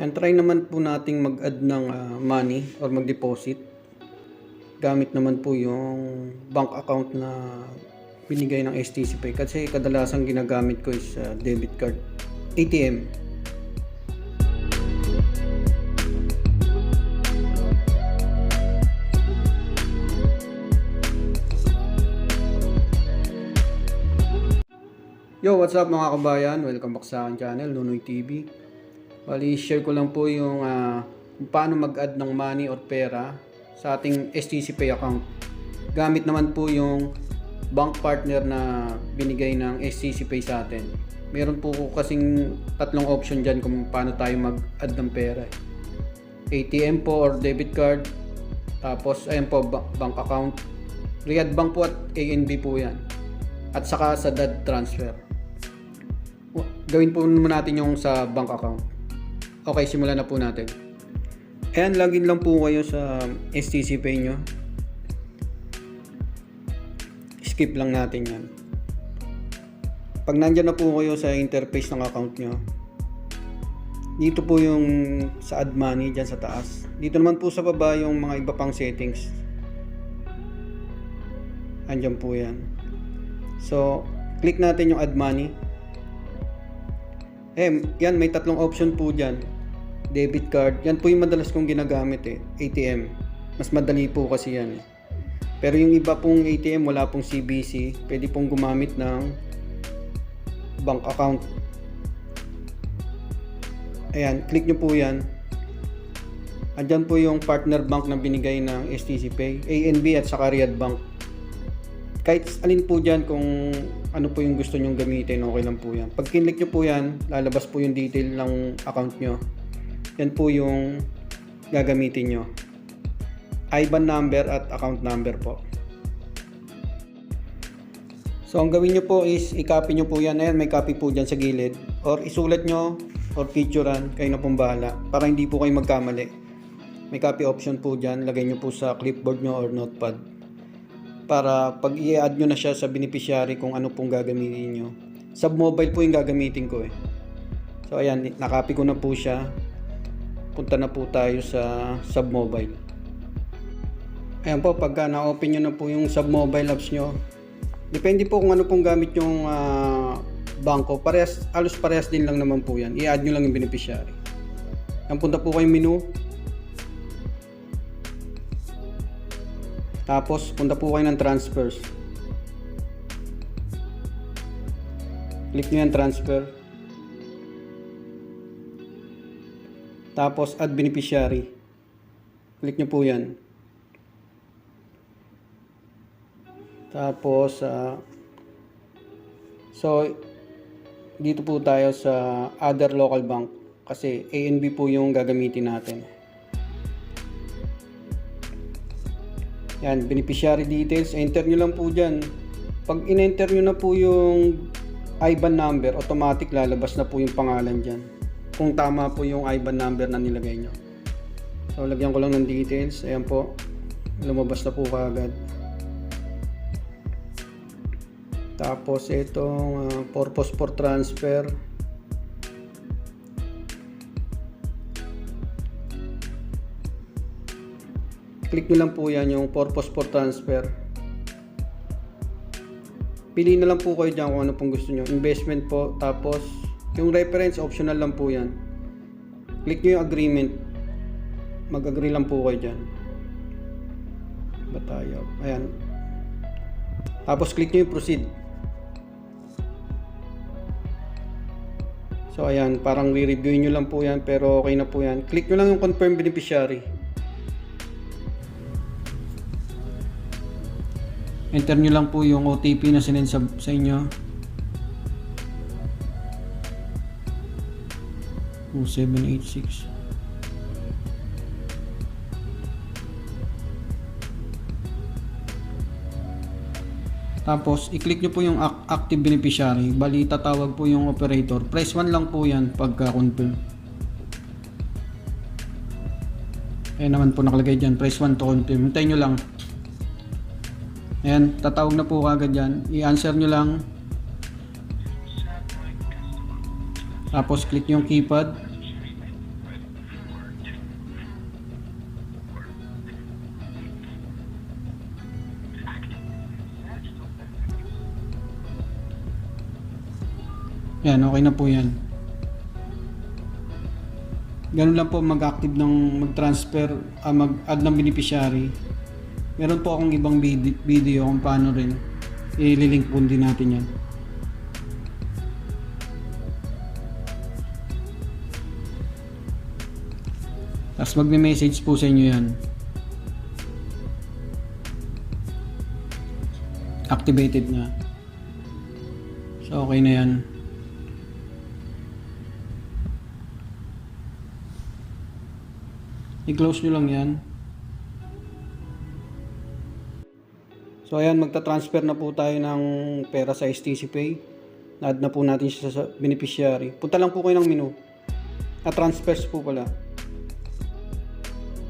Yan, try naman po nating mag-add ng ah, money or mag-deposit. Gamit naman po yung bank account na binigay ng STC Pay. Kasi kadalasan ginagamit ko is ah, debit card. ATM. Yo, what's up mga kabayan? Welcome back sa aking channel, Nunoy TV. Bali, share ko lang po yung kung paano mag-add ng money or pera sa ating STC Pay account. Gamit naman po yung bank partner na binigay ng STC Pay sa atin. Meron po ko kasing tatlong option dyan kung paano tayo mag-add ng pera. eh. ATM po or debit card. Tapos, ayan po, ba- bank account. Riyadh Bank po at ANB po yan. At saka sa DAD transfer. Gawin po muna natin yung sa bank account. Okay, simulan na po natin. Ayan, login lang po kayo sa STC Pay nyo. Skip lang natin yan. Pag nandyan na po kayo sa interface ng account nyo, dito po yung sa add money dyan sa taas. Dito naman po sa baba yung mga iba pang settings. Andyan po yan. So, click natin yung add money. Eh, yan, may tatlong option po dyan. Debit card. Yan po yung madalas kong ginagamit eh. ATM. Mas madali po kasi yan. Pero yung iba pong ATM, wala pong CBC. Pwede pong gumamit ng bank account. Ayan, click nyo po yan. Andyan po yung partner bank na binigay ng STC Pay, ANB at saka Riyadh Bank. Kahit alin po dyan kung ano po yung gusto nyong gamitin, okay lang po yan. Pag kinlik nyo po yan, lalabas po yung detail ng account nyo. Yan po yung gagamitin nyo. IBAN number at account number po. So, ang gawin nyo po is, i-copy nyo po yan. Ayan, may copy po dyan sa gilid. Or isulat nyo, or picturean, kayo na pong bahala. Para hindi po kayo magkamali. May copy option po dyan. Lagay nyo po sa clipboard nyo or notepad. Para pag i-add nyo na siya sa beneficiary kung ano pong gagamitin nyo. Sub mobile po yung gagamitin ko eh. So, ayan, nakopy ko na po siya. Punta na po tayo sa sub mobile. Ayan po, pagka na-open nyo na po yung sub mobile apps nyo, Depende po kung ano pong gamit yung ah, bangko. Parehas, alos parehas din lang naman po yan. I-add nyo lang yung beneficiary. Yan, punta po kayong menu. Tapos, punta po kayo ng transfers. Click nyo yan transfer. Tapos, add beneficiary. Click nyo po yan. Tapos, ah, so, dito po tayo sa other local bank kasi ANB po yung gagamitin natin. Yan, beneficiary details. Enter nyo lang po dyan. Pag in-enter nyo na po yung IBAN number, automatic lalabas na po yung pangalan dyan. Kung tama po yung IBAN number na nilagay nyo. So, lagyan ko lang ng details. Ayan po. Lumabas na po kaagad. Tapos itong ah, purpose for transfer. Click nyo lang po yan yung purpose for transfer. Pili na lang po kayo dyan kung ano pong gusto nyo. Investment po. Tapos yung reference optional lang po yan. Click nyo yung agreement. Mag-agree lang po kayo dyan. Ba tayo? Ayan. Tapos click nyo yung proceed. So ayan, parang re-review nyo lang po yan pero okay na po yan. Click nyo lang yung confirm beneficiary. Enter nyo lang po yung OTP na sinend sa, sa inyo. 0786 Tapos, i-click nyo po yung ac- active beneficiary. Bali, tatawag po yung operator. Press 1 lang po yan pagka-confirm. Ayan naman po nakalagay dyan. Press 1 to confirm. Hintayin nyo lang. Ayan, tatawag na po kagad yan. I-answer nyo lang. Tapos click yung keypad. Yan, okay na po yan. Ganun lang po mag-active ng mag-transfer, ah, mag-add ng beneficiary. Meron po akong ibang vid- video kung paano rin. I-link po din natin yan. Tapos magme-message po sa inyo yan. Activated na. So okay na yan. I-close nyo lang yan. So ayan, magta-transfer na po tayo ng pera sa STC Pay. Na-add na po natin siya sa beneficiary. Punta lang po kayo ng menu. At transfers po pala.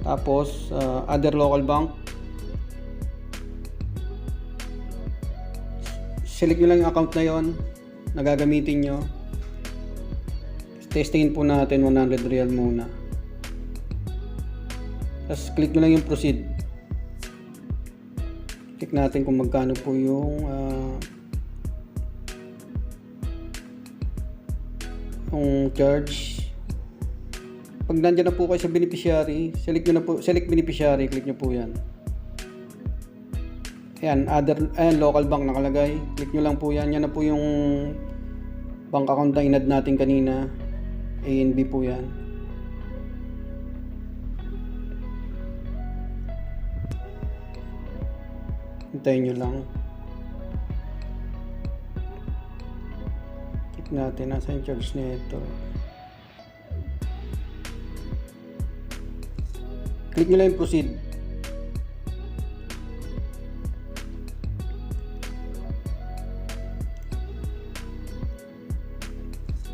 Tapos, uh, other local bank. Select nyo lang yung account na yon na gagamitin nyo. Testingin po natin 100 real muna. Tapos click nyo lang yung proceed. Check natin kung magkano po yung ah, yung charge. Pag nandiyan na po kayo sa beneficiary, select nyo na po, select beneficiary, click nyo po yan. Ayan, other, ayan, local bank nakalagay. Click nyo lang po yan. Yan na po yung bank account na inad natin kanina. A and B po yan. Hintayin nyo lang. Check natin nasa yung charge nito. Click nyo lang yung proceed.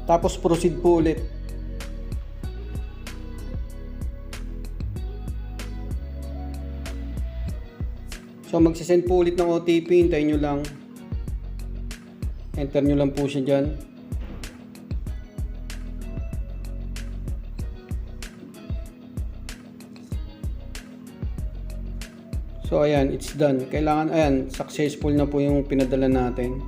Tapos proceed po ulit. So magsisend po ulit ng OTP, hintayin nyo lang. Enter nyo lang po siya dyan. So ayan, it's done. Kailangan, ayan, successful na po yung pinadala natin.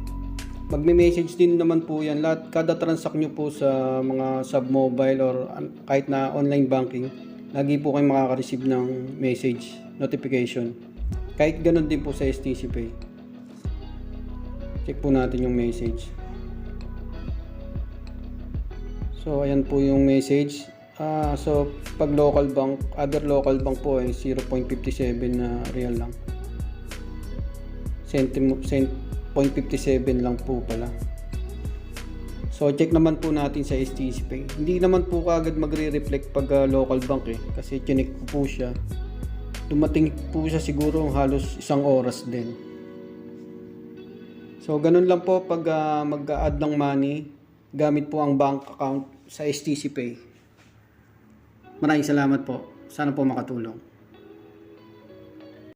Magme-message din naman po yan. Lahat, kada transact nyo po sa mga sub-mobile or kahit na online banking, lagi po kayo makaka-receive ng message, notification. Kahit ganun din po sa STC Pay. Check po natin yung message. So, ayan po yung message. Ah, so, pag local bank, other local bank po ay 0.57 na real lang. Centimo, cent, 0.57 lang po pala. So, check naman po natin sa STC Pay. Hindi naman po kaagad magre-reflect pag ah, local bank eh. Kasi chinek ko po siya. Dumating po siya siguro halos isang oras din. So, ganun lang po pag ah, mag-add ng money gamit po ang bank account sa STC Pay. Maraming salamat po. Sana po makatulong.